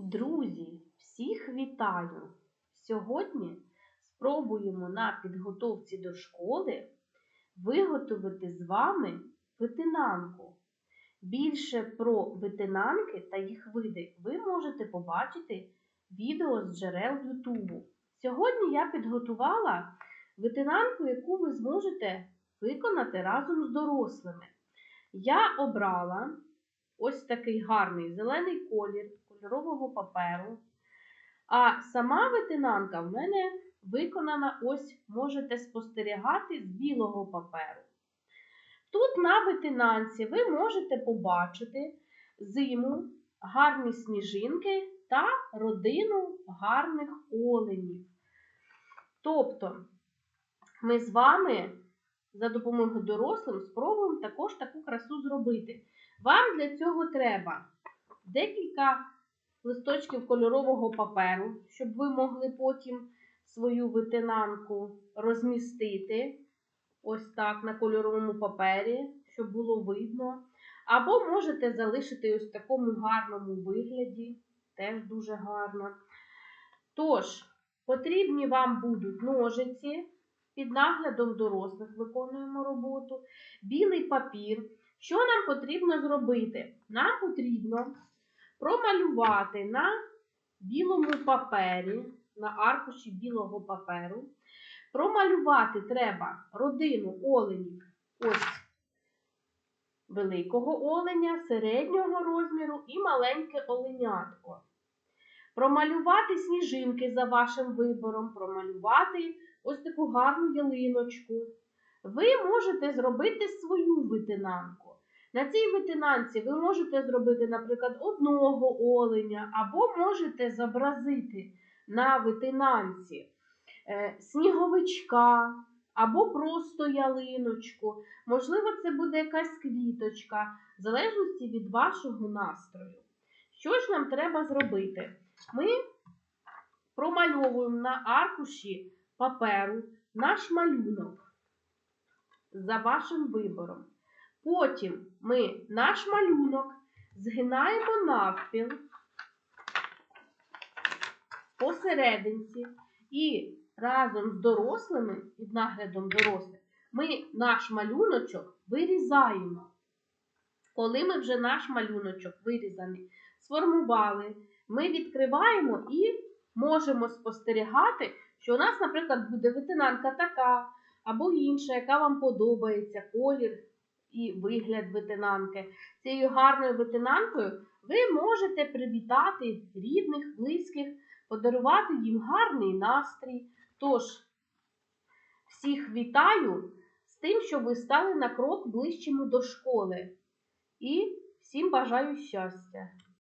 Друзі, всіх вітаю! Сьогодні спробуємо на підготовці до школи виготовити з вами витинанку. Більше про витинанки та їх види ви можете побачити відео з джерел Ютубу. Сьогодні я підготувала витинанку, яку ви зможете виконати разом з дорослими. Я обрала ось такий гарний зелений колір кольорового паперу. А сама витинанка в мене виконана, ось можете спостерігати з білого паперу. Тут на витинанці ви можете побачити зиму, гарні сніжинки та родину гарних оленів. Тобто, ми з вами за допомогою дорослим спробуємо також таку красу зробити. Вам для цього треба декілька листочків кольорового паперу, щоб ви могли потім свою витинанку розмістити ось так на кольоровому папері, щоб було видно. Або можете залишити ось в такому гарному вигляді, теж дуже гарно. Тож, потрібні вам будуть ножиці. Під наглядом дорослих виконуємо роботу, білий папір. Що нам потрібно зробити? Нам потрібно промалювати на білому папері, на аркуші білого паперу. Промалювати треба родину оленів ось великого оленя, середнього розміру і маленьке оленятко. Промалювати сніжинки за вашим вибором, промалювати ось таку гарну ялиночку. Ви можете зробити свою витинанку. На цій витинанці ви можете зробити, наприклад, одного оленя, або можете зобразити на витинанці е, сніговичка, або просто ялиночку. Можливо, це буде якась квіточка, в залежності від вашого настрою. Що ж нам треба зробити? Ми промальовуємо на аркуші паперу наш малюнок за вашим вибором. Потім ми наш малюнок згинаємо навпіл посерединці і разом з дорослими, під наглядом дорослих, ми наш малюночок вирізаємо. Коли ми вже наш малюночок вирізаний, сформували, ми відкриваємо і можемо спостерігати, що у нас, наприклад, буде витинанка така або інша, яка вам подобається, колір і вигляд ветенанки. Цією гарною ветенанкою ви можете привітати рідних, близьких, подарувати їм гарний настрій. Тож, всіх вітаю з тим, що ви стали на крок ближчими до школи. І всім бажаю щастя!